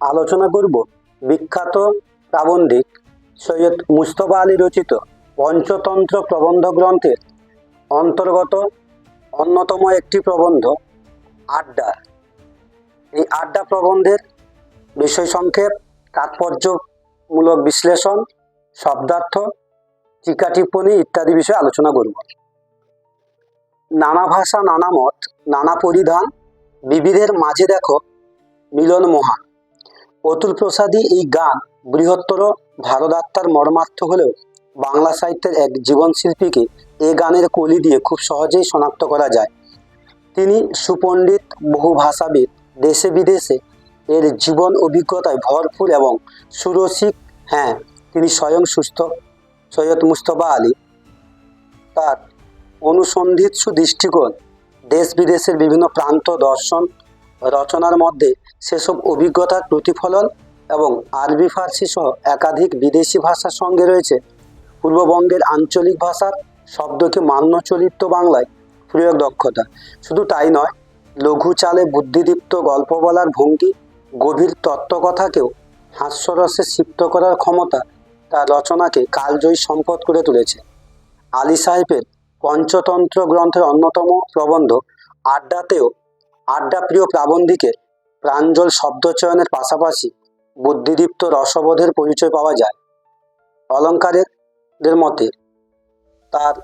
আলোচনা করব বিখ্যাত প্রাবন্ধিক সৈয়দ মুস্তফা আলী রচিত পঞ্চতন্ত্র প্রবন্ধ গ্রন্থের অন্তর্গত অন্যতম একটি প্রবন্ধ, আড্ডা। এই আড্ডা প্রবন্ধের বিষয় সংক্ষেপ, তাৎপর্যমূলক বিশ্লেষণ, শব্দার্থ, টিকা টিপ্পণী ইত্যাদি বিষয়ে আলোচনা করব। নানা ভাষা, নানা মত, নানা পরিধান, বিবিধের মাঝে দেখো মিলন মহান। অতুল প্রসাদী এই গান বৃহত্তর ভারদাত্মার মর্মার্থ হলেও বাংলা সাহিত্যের এক জীবন শিল্পীকে এ গানের কলি দিয়ে খুব সহজেই শনাক্ত করা যায়। তিনি সুপণ্ডিত বহু ভাষাবিদ দেশে বিদেশে এর জীবন অভিজ্ঞতায় ভরপুর এবং সুরসিক হ্যাঁ তিনি স্বয়ং সুস্থ সৈয়দ মুস্তফা আলী। তার অনুসন্ধিৎসু দৃষ্টিকোণ দেশ বিদেশের বিভিন্ন প্রান্ত দর্শন রচনার মধ্যে সেসব অভিজ্ঞতার প্রতিফলন এবং আরবি ফার্সি সহ একাধিক বিদেশি ভাষার সঙ্গে রয়েছে। পূর্ববঙ্গের আঞ্চলিক ভাষার শব্দকে মান্য চলিত বাংলায় প্রয়োগ দক্ষতা। শুধু তাই নয়, লঘু চালে বুদ্ধিদীপ্ত গল্প বলার ভঙ্গি, গভীর তত্ত্বকথাকেও হাস্যরসে সিপ্ত করার ক্ষমতা তার রচনাকে কালজয়ী সম্পদ করে তুলেছে। আলী সাহেবের পঞ্চতন্ত্র গ্রন্থের অন্যতম প্রবন্ধ আড্ডাতেও আড্ডাপ্রিয় প্রাবন্ধিকের প্রাঞ্জল শব্দচয়নের পাশাপাশি বুদ্ধিদীপ্ত রসবোধের পরিচয় পাওয়া যায়। অলঙ্কারের মতে তার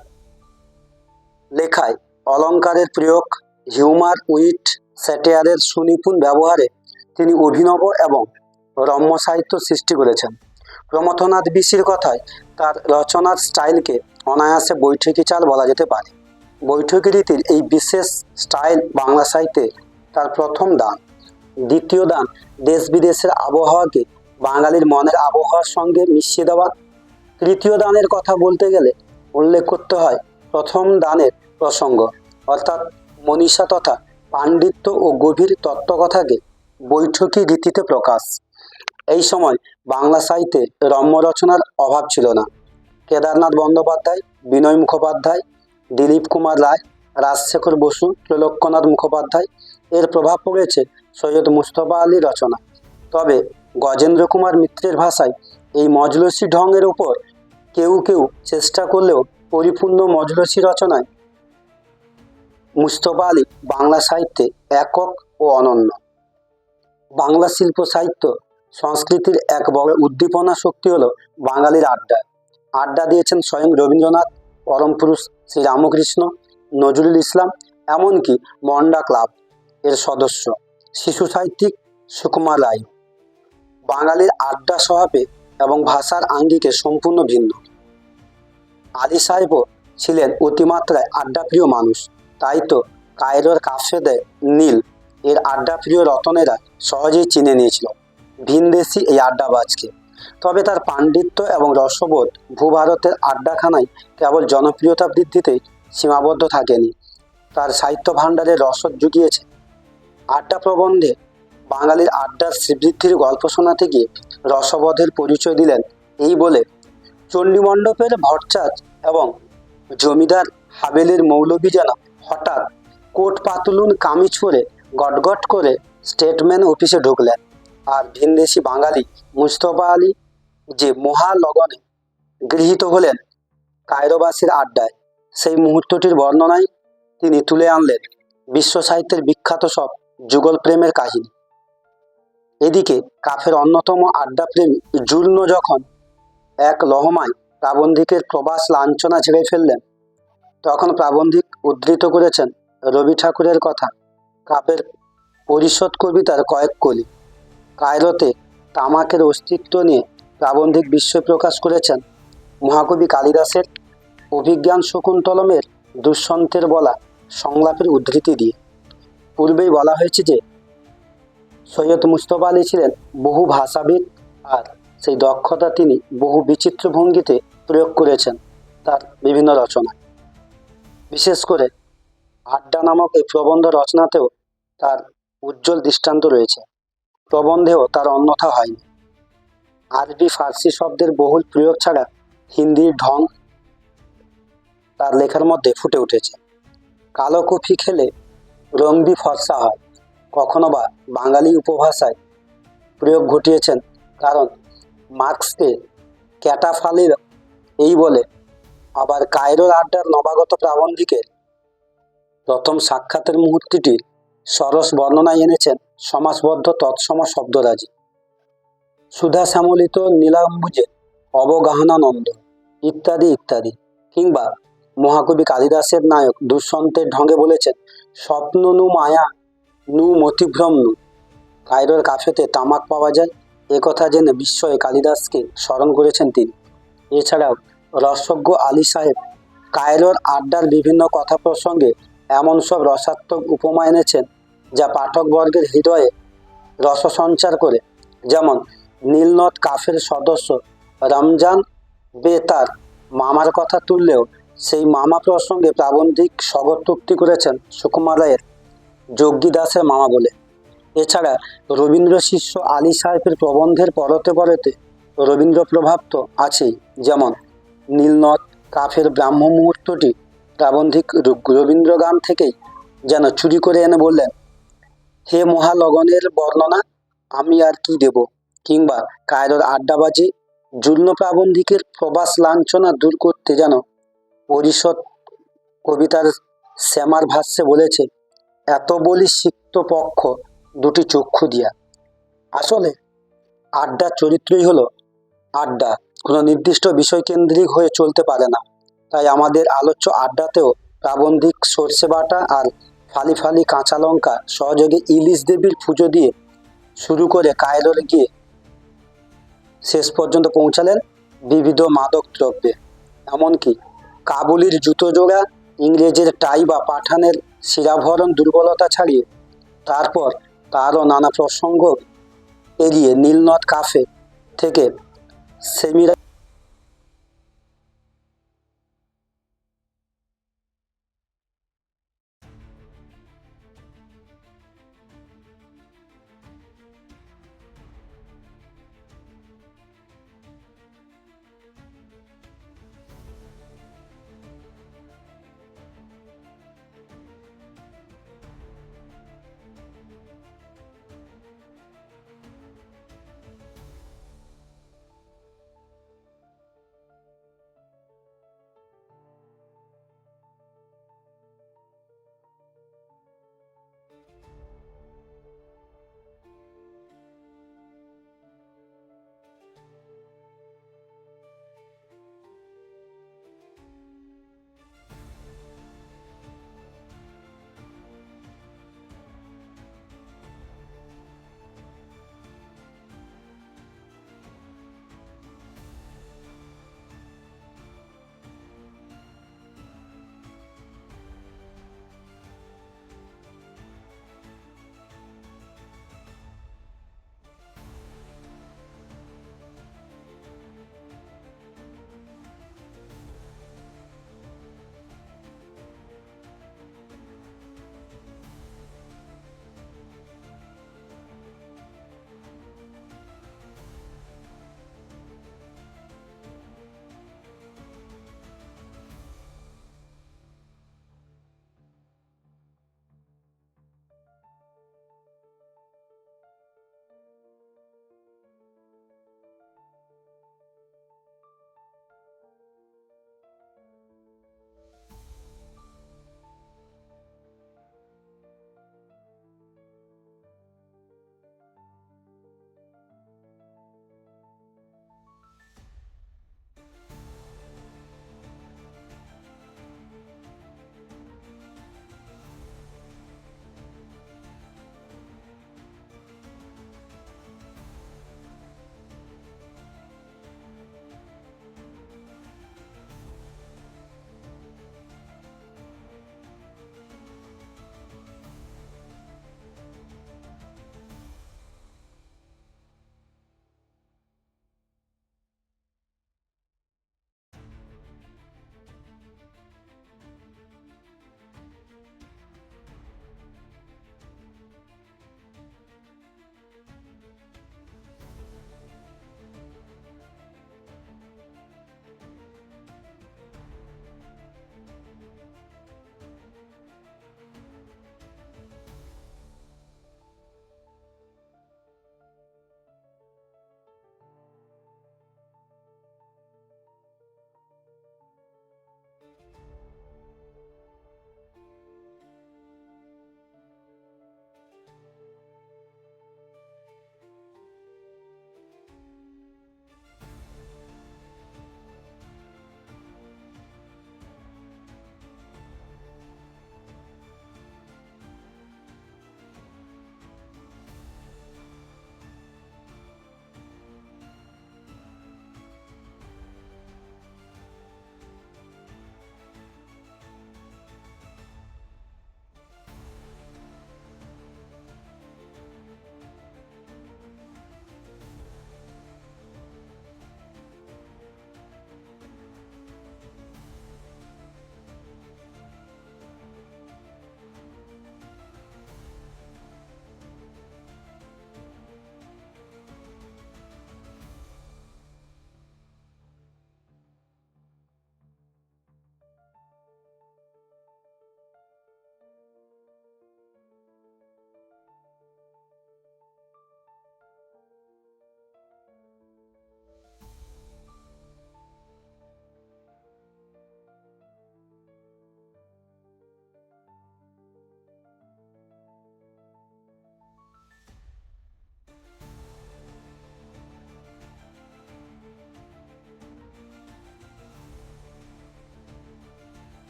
লেখায় অলঙ্কারের প্রয়োগ, হিউমার, উইট, স্যাটিয়ারের সুনিপুণ ব্যবহারে তিনি অভিনব এবং রম্য সাহিত্য সৃষ্টি করেছেন। প্রমথনাথ বিশির কথায় তার রচনার স্টাইলকে অনায়াসে বৈঠকি চাল বলা যেতে পারে। বৈঠকি রীতির এই বিশেষ স্টাইল বাংলা সাহিত্যে তার প্রথম দান। দ্বিতীয় দান, দেশ বিদেশের আবহাওয়াকে বাঙালির মনের আবহাওয়ার সঙ্গে মিশিয়ে দেওয়া। তৃতীয় দানের কথা বলতে গেলে উল্লেখ করতে হয় প্রথম দানের প্রসঙ্গ। অর্থাৎ মনীষা তথা পাণ্ডিত্য ও গভীর তত্ত্বকথাকে বৈঠকী রীতিতে প্রকাশ। এই সময় বাংলা সাহিত্যে রম্য রচনার অভাব ছিল না। কেদারনাথ বন্দ্যোপাধ্যায়, বিনয় মুখোপাধ্যায় দিলীপ কুমার রায়, রাজশেখর বসু, ত্রৈলোক্যনাথ মুখোপাধ্যায়। এর প্রভাব পড়েছে সৈয়দ মুস্তফা আলী রচনা তবে গজেন্দ্র কুমার মিত্রের ভাষায় এই মজলসি ঢঙের উপর কেউ কেউ চেষ্টা করলেও পরিপূর্ণ মজলসি রচনায় মুস্তফা আলী বাংলা সাহিত্যে একক ও অনন্য। বাংলা শিল্প সাহিত্য সংস্কৃতির এক বড় উদ্দীপনা শক্তি হলো বাঙালির আড্ডা। আড্ডা দিয়েছেন স্বয়ং রবীন্দ্রনাথ পরম পুরুষ শ্রী রামকৃষ্ণ নজরুল ইসলাম, এমনকি মন্ডা ক্লাব এর সদস্য, শিশু সাহিত্যিক সুকুমার রায়। বাঙালির আড্ডা স্বভাবে এবং ভাষার আঙ্গিকে সম্পূর্ণ ভিন্ন। আলী সাহেবও ছিলেন অতিমাত্রায় আড্ডাপ্রিয় মানুষ, তাই তো কায়রোর কাফেদে নীল এর আড্ডাপ্রিয় রতনেরা সহজেই চিনে নিয়েছিল। ভিনদেশি এই আড্ডাবাজকে। তবে তার পাণ্ডিত্য এবং রসবোধ ভূভারতের আড্ডাখানায় কেবল জনপ্রিয়তা বৃদ্ধিতেই সীমাবদ্ধ থাকেনি। তার সাহিত্য ভাণ্ডারে রসদ জুগিয়েছে। আড্ডা প্রবন্ধে বাঙালির আড্ডার শ্রীবৃদ্ধির গল্প শোনাতে গিয়ে রসবোধের পরিচয় দিলেন এই বলে, চণ্ডীমণ্ডপের ভট্টাচ এবং জমিদার হাবেলির মৌলবী যেন হঠাৎ কোট পাতলুন কামিজ পরে গটগট করে স্টেটম্যান অফিসে ঢুকলেন। আর ভিনদেশি বাঙালি মুস্তফা আলী যে মহালগনে গৃহীত হলেন কায়রোবাসীর আড্ডায়, সেই মুহূর্তটির বর্ণনায় তিনি তুলে আনলেন বিশ্ব সাহিত্যের বিখ্যাত সব যুগল প্রেমের কাহিনী। এদিকে কাফের অন্যতম আড্ডাপ্রেমী জুলনো যখন এক লহমায় প্রাবন্ধিকের প্রবাস লাঞ্ছনা ঝেড়ে ফেললেন, তখন প্রাবন্ধিক উদ্ধৃত করেছেন রবি ঠাকুরের কথা কাপের পরিষদ কবিতার কয়েক কলি। কায়রোতে তামাকের অস্তিত্ব নিয়ে প্রাবন্ধিক বিস্ময় প্রকাশ করেছেন। মহাকবি কালিদাসের অভিজ্ঞান শকুন্তলমের দুঃসন্তের বলা সংলাপের উদ্ধৃতি দিয়ে। পূর্বেই বলা হয়েছে যে, সৈয়দ মুস্তফা আলী ছিলেন বহু ভাষাবিদ আর সেই দক্ষতা তিনি বহু বিচিত্র ভঙ্গিতে প্রয়োগ করেছেন তার বিভিন্ন রচনায়। বিশেষ করে আড্ডা নামক এই প্রবন্ধ রচনাতেও তার উজ্জ্বল দৃষ্টান্ত রয়েছে। প্রবন্ধেও তার অন্যথা হয়নি। আরবি, ফার্সি শব্দের বহুল প্রয়োগ ছাড়া হিন্দির ঢং তার লেখার মধ্যে ফুটে উঠেছে। কালো কফি খেলে রংবি ফর্সা হয়। কখনো বা বাঙালি উপভাষায় প্রয়োগ ঘটিয়েছেন, কারণ মার্কসকে ক্যাটাফালির এই বলে আবার কায়রোর আড্ডার নবাগত প্রাবন্ধিকের প্রথম সাক্ষাতের মুহূর্তটির সরস বর্ণনায় এনেছেন সমাসবদ্ধ তৎসম শব্দরাজি। সুধা শ্যামলিত নীলাম্বুজে অবগাহনানন্দ, ইত্যাদি ইত্যাদি। কিংবা মহাকবি কালিদাসের নায়ক দুষ্যন্তের ঢঙ্গে বলেছেন স্বপ্ন নু মায়া, নু মতিভ্রম নু কায়রোর কাফেতে তামাক পাওয়া যায় একথা জেনে বিস্ময়ে কালিদাসকে স্মরণ করেছেন তিনি। এছাড়াও রসজ্ঞ আলী সাহেব, কায়রোর আড্ডার বিভিন্ন কথা প্রসঙ্গে এমন সব রসাত্মক উপমা এনেছেন যা পাঠকবর্গের হৃদয়ে রসসঞ্চার করে। যেমন, নীলনদ কাফের সদস্য রমজান বে তার মামার কথা তুললেও সেই মামা প্রসঙ্গে প্রাবন্ধিক স্বগতোক্তি করেছেন সুকুমার রায়ের যোগ্যী দাসের মামা বলে। এছাড়া রবীন্দ্র শিষ্য আলী সাহেবের প্রবন্ধের পরতে পরতে রবীন্দ্র প্রভাব তো আছেই। যেমন, নীলনদ কাফের ব্রাহ্ম মুহূর্তটি প্রাবন্ধিক রবীন্দ্র গান থেকেই যেন চুরি করে এনে বললেন হে মহালগনের বর্ণনা, আমি আর কি দেব? কিংবা কায়রোর আড্ডাবাজি জুল্ন প্রাবন্ধিকের প্রবাস লাঞ্ছনা দূর করতে যেন পরিষদ কবিতার শ্যামার ভাষ্যে বলেছে, এত বলি সিক্ত পক্ষ, দুটি চক্ষু দিয়া। আসলে আড্ডার চরিত্রই হলো আড্ডা। কোনো নির্দিষ্ট বিষয় কেন্দ্রিক হয়ে চলতে পারে না। তাই আমাদের আলোচ্য আড্ডাতেও প্রাবন্ধিক সর্ষে বাটা আর ফালি ফালি কাঁচা লঙ্কা সহযোগে ইলিশ দেবীর পুজো দিয়ে শুরু করে কায়রোর গিয়ে শেষ পর্যন্ত পৌঁছালেন বিবিধ মাদক দ্রব্যে। এমনকি কাবুলির জুতো জোড়া, ইংরেজের টাই বা পাঠানের শিরাভরণ দুর্বলতা ছাড়িয়ে তারপর তারও নানা প্রসঙ্গ এড়িয়ে নীলনদ কাফে থেকে সেমিরা